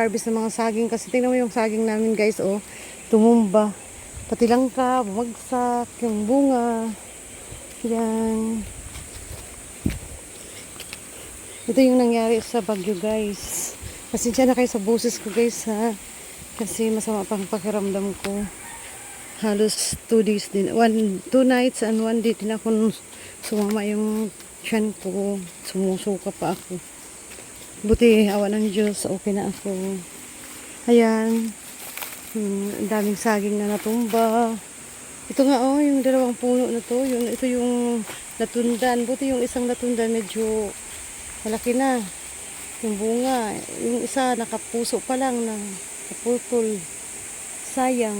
mag-harvest ng mga saging. Kasi tingnan mo yung saging namin guys oh. Tumumba. Pati langka bumagsak yung bunga. Yan. Ito yung nangyari sa Bagyo guys. Pasensya na kayo sa boses ko guys ha? Kasi masama pang pakiramdam ko. Halos 2 days din one, 2 nights and 1 day din ako sumama yung tiyan ko. Sumusuka pa ako buti awa ng Diyos okay na ako. Ayan. Hmm, ang daming saging na natumba. Ito nga oh yung dalawang puno na to. Yung, ito yung natundan. Buti yung isang natundan medyo malaki na. Yung bunga yung isa nakapuso pa lang na kaputol. Sayang.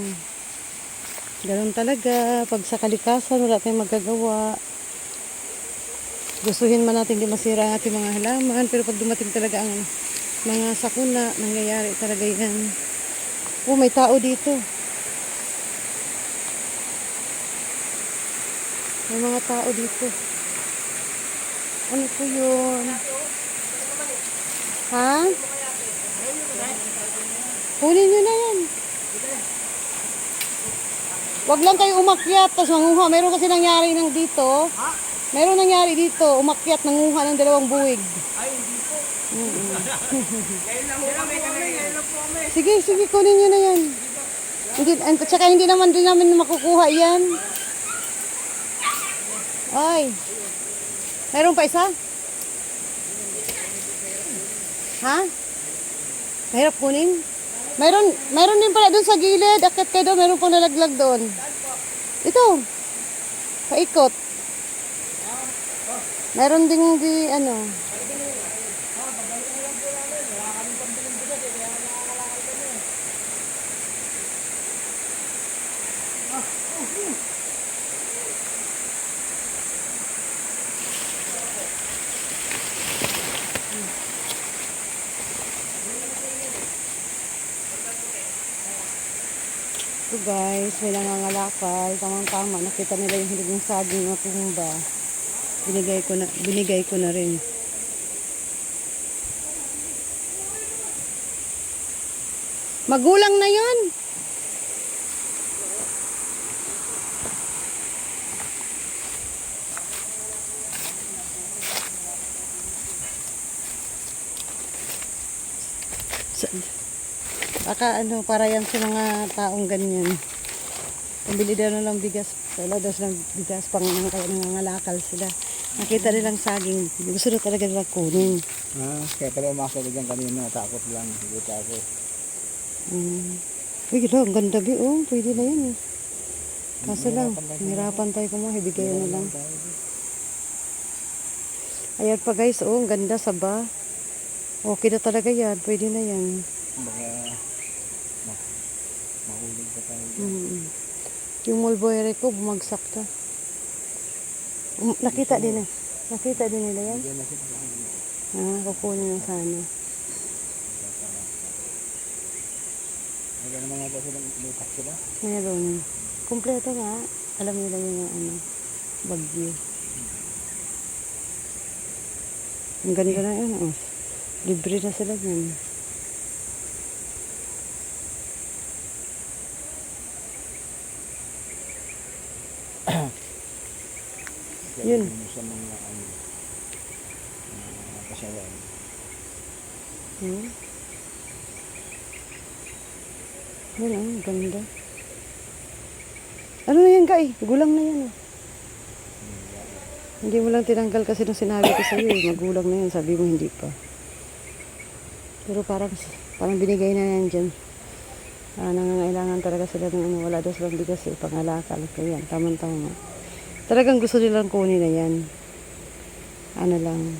Ganun talaga. Pag sa kalikasan wala tayong magagawa gustuhin man natin di masira ang ating mga halaman pero pag dumating talaga ang mga sakuna nangyayari talaga yan. Oh may tao dito. May mga tao dito. Ano po yun? Ha? Kunin nyo na yan. Wag lang kayo umakyat tapos manguha. Meron kasi nangyari nang dito. Meron nangyari dito. Umakyat, nanguha ng dalawang buwig. Sige, sige, kunin nyo na yan. Hindi, at saka hindi naman din namin makukuha yan. Ay. Meron pa isa? Ha? Mahirap kunin? Meron, meron din pala doon sa gilid. Akit kayo doon, meron pang nalaglag doon. Ito. Paikot. Meron ding di, ano. Ito guys, may nangangalakal. Tamang-tama. Nakita nila yung hilig ng saging na tumba. Binigay ko na, binigay ko na rin. Magulang na yon. Sa- Baka ano, para yan sa mga taong ganyan. Pambili daw na lang bigas. Wala daw silang bigas pang kaya nangangalakal sila. Nakita nilang saging. Gusto na talaga nilang kunin. Ah, kaya pala umakit dyan kanina, takot lang, higuta ako. Mm. Uy, gila, ang ganda bi. Oh, pwede na yan eh. Kaso lang, hirapan tayo kumuha. Ibigay na lang. Ayan pa guys, oh, ang ganda sa ba. Okay na talaga yan. Pwede na yan. Baka ma mahulog pa tayo. Mm. Yung mulberry ko, bumagsak ka. Nakita din eh. Nakita din nila yan. Na. Ah, kukunin na sana. Ganun mga ba silang lutak sila? Meron. Kompleto nga. Alam nila yung ano, bagyo. Ang ganda na yun. Oh. Libre na sila Yun. Yun sa mga ano, mga kasayan. Hmm? Oh, ang ganda. Ano na yan kay? Gulang na yan oh. Hindi mo lang tinanggal kasi nung sinabi ko sa'yo eh. Magulang na yan. Sabi mo hindi pa. Pero parang, parang binigay na yan dyan. Ah, nangangailangan talaga sila ng ano. Wala daw silang bigas eh. Pangalakal. Kaya yan. Tamang-tama. Talagang gusto nilang kunin na yan. Ano lang.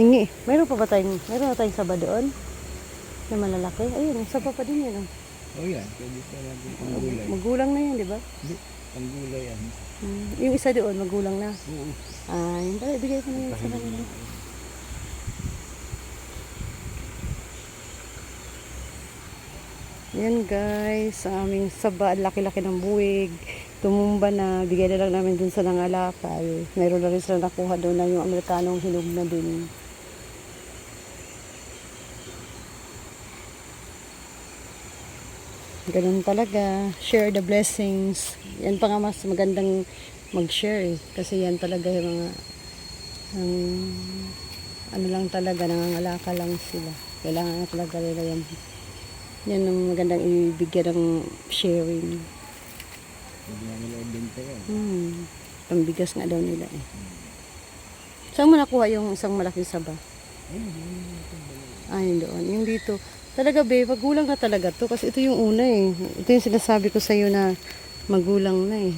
Hingi. Mayroon pa ba tayong, mayroon na tayong saba doon? Na malalaki? Ayun, saba pa din yan. Oh. Oh yan, pwede pa lang. Magulang na yan, di ba? Hindi, panggulay yan. Hmm. Yung isa doon, magulang na. Oo. Ah, yun pala, ibigay ko na yun sa kanila. Yan guys, ang aming saba, laki-laki ng buwig tumumba na, bigay na lang namin dun sa nangalakal. Meron na rin sila nakuha doon na yung Amerikanong hinog na din. Ganun talaga. Share the blessings. Yan pa nga mas magandang mag-share eh. Kasi yan talaga yung mga um, ano lang talaga, nangangalaka lang sila. Kailangan talaga nila yan. Yan ang magandang ibigyan ng sharing. Hindi nga nila ibenta yan. Hmm. Pambigas nga daw nila eh. Saan mo nakuha yung isang malaking saba? Ah, yun doon. Yung dito. Talaga, be, magulang na talaga to. Kasi ito yung una eh. Ito yung sinasabi ko sa'yo na magulang na eh.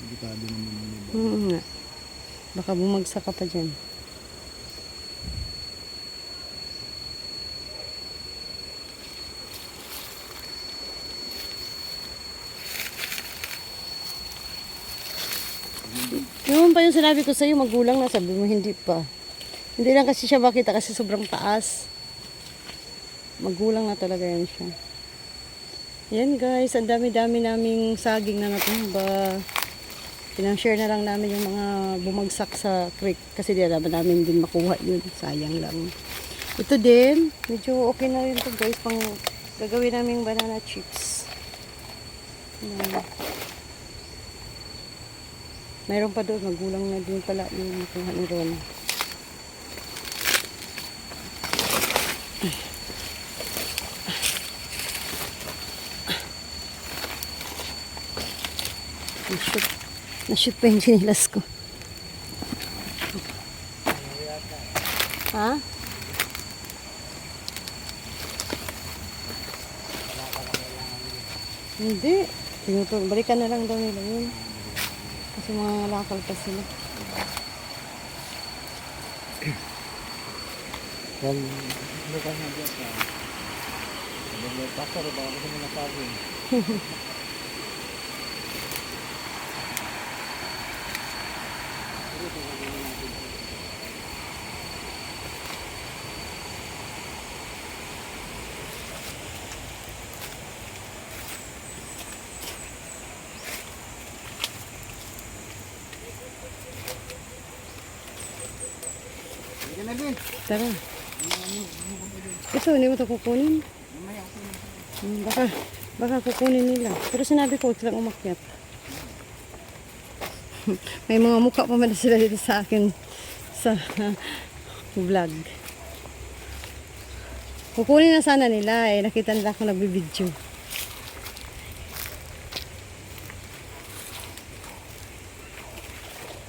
Delikado naman yun. Oo nga. Baka bumagsak ka pa dyan. Yung pa yung sinabi ko sa'yo, magulang na, sabi mo hindi pa. Hindi lang kasi siya makita kasi sobrang taas. Magulang na talaga yan siya. Yan guys, ang dami-dami naming saging na natumba. Pinang-share na lang namin yung mga bumagsak sa creek kasi di naman namin din makuha yun. Sayang lang. Ito din, medyo okay na rin to guys. Pang gagawin namin banana chips. Yan. Mayroon pa doon, magulang na din pala yung nakuha ni Ron. Na-shoot. Na-shoot pa yung sinilas ko. Ha? Hindi. Tinuturo. Balikan na lang daw nila yun. Kasi mga lakal pa sila. Well, ka nga dyan sa... Sabi pastor, ba ako sa mga sabi? Tara. Ito, hindi mo ito kukunin. Hmm, baka, baka kukunin nila. Pero sinabi ko, huwag silang umakyat. May mga mukha pa man sila dito sa akin sa vlog. Kukunin na sana nila eh. Nakita nila ako nagbibideo.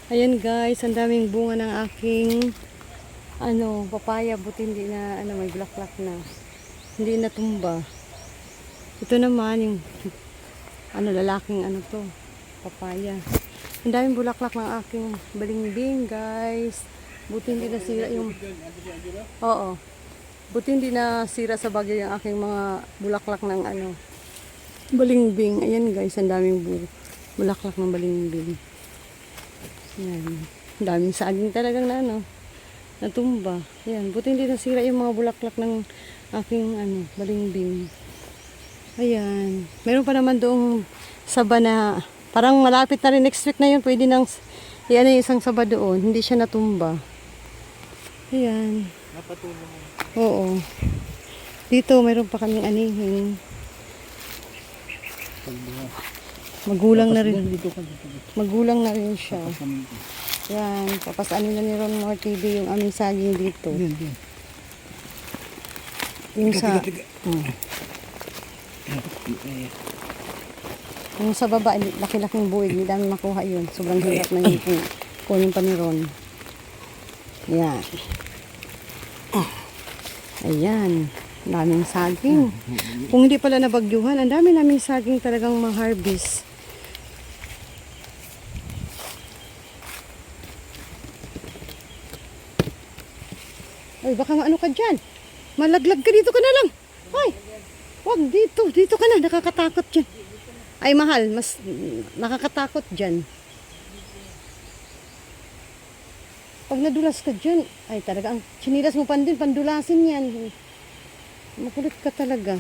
Ayan guys, ang daming bunga ng aking ano, papaya, buti hindi na, ano, may bulaklak na. Hindi na tumba. Ito naman yung, ano, lalaking, ano to, papaya. Ang daming bulaklak ng aking balingbing, guys. Buti hindi nasira yung, oo. Buti hindi nasira sa bagyo yung aking mga bulaklak ng, ano, balingbing. Ayan, guys, ang daming bu bulaklak ng balingbing. Ayan. Ang daming saging talagang na, ano, natumba. Yan, buti hindi nasira yung mga bulaklak ng aking ano, balingbing. Ayan. Meron pa naman doong saba na parang malapit na rin next week na yun. Pwede nang yan yung isang saba doon. Hindi siya natumba. Ayan. Napatulong. Oo. Dito, meron pa kaming anihin. Magulang na rin. Magulang na rin siya. Yan. Tapos ano na ni Ron More TV yung aming saging dito. Yan, yan. Yung sa... Tiga, tiga. Hmm. Eh, Yung sa baba, hindi- laki-laking buwig, hindi dami makuha yun. Sobrang hirap na yun kung kunin pa ni Ron. Yan. Ayan. Daming saging. Kung hindi pala nabagyuhan, ang dami naming saging talagang ma-harvest. Ay, baka maano ka dyan. Malaglag ka dito ka na lang. Ay, wag dito. Dito ka na. Nakakatakot dyan. Ay, mahal. Mas nakakatakot dyan. Pag nadulas ka dyan, ay talaga, ang chinilas mo pan din, pandulasin yan. Makulit ka talaga.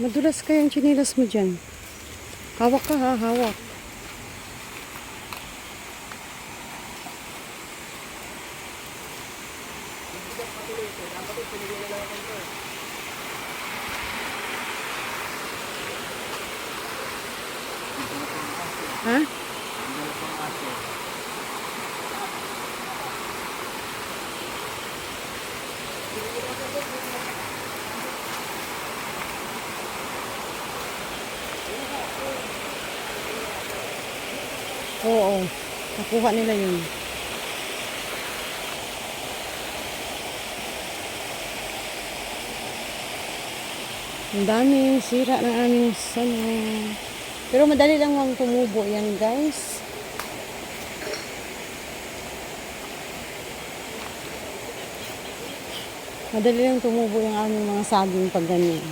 Madulas ka yung chinilas mo dyan. Hawak ka ha, hawak. Ha? Oo, nakuha nila yun. Ang daming sira ng aming sano. Pero madali lang ang tumubo yan, guys. Madali lang tumubo yung aming mga saging pag ganyan.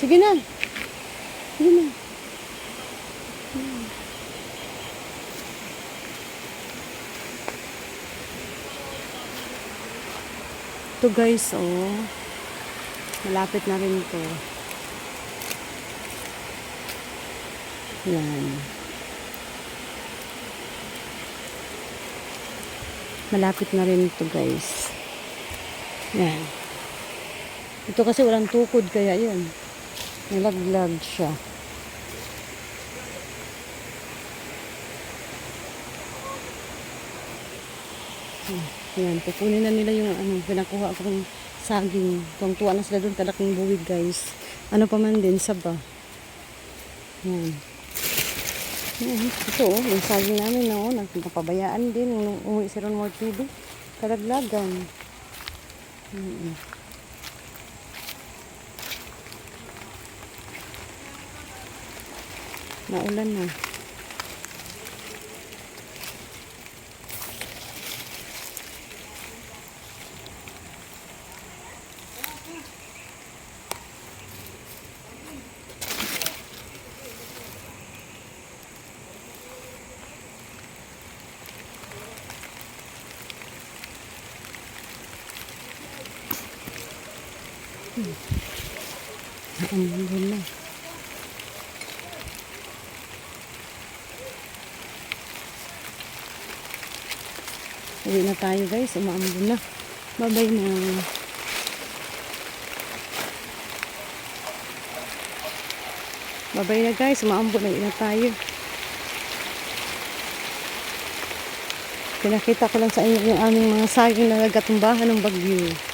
Sige na. Sige na. Ito guys, oh. Malapit na rin to. Yan. Malapit na rin ito guys. Yan. Ito kasi walang tukod kaya yun. Nalaglag siya. Yan, pupunin na nila yung ano, pinakuha ko ng saging. Tuwang-tuwa na sila doon, kalaking buwig guys. Ano pa man din, saba. Yan. Ito oh, yung saging namin na oh, nagpapabayaan din nung umuwi si Ron TV. Kalaglagan. Mm Naulan na. Na. Uwi na tayo guys. Umaambun na. Babay na. Babay na guys. Umaambun na. Uwi na tayo. Pinakita ko lang sa inyo yung aming mga saging na nagatumbahan ng bagyo.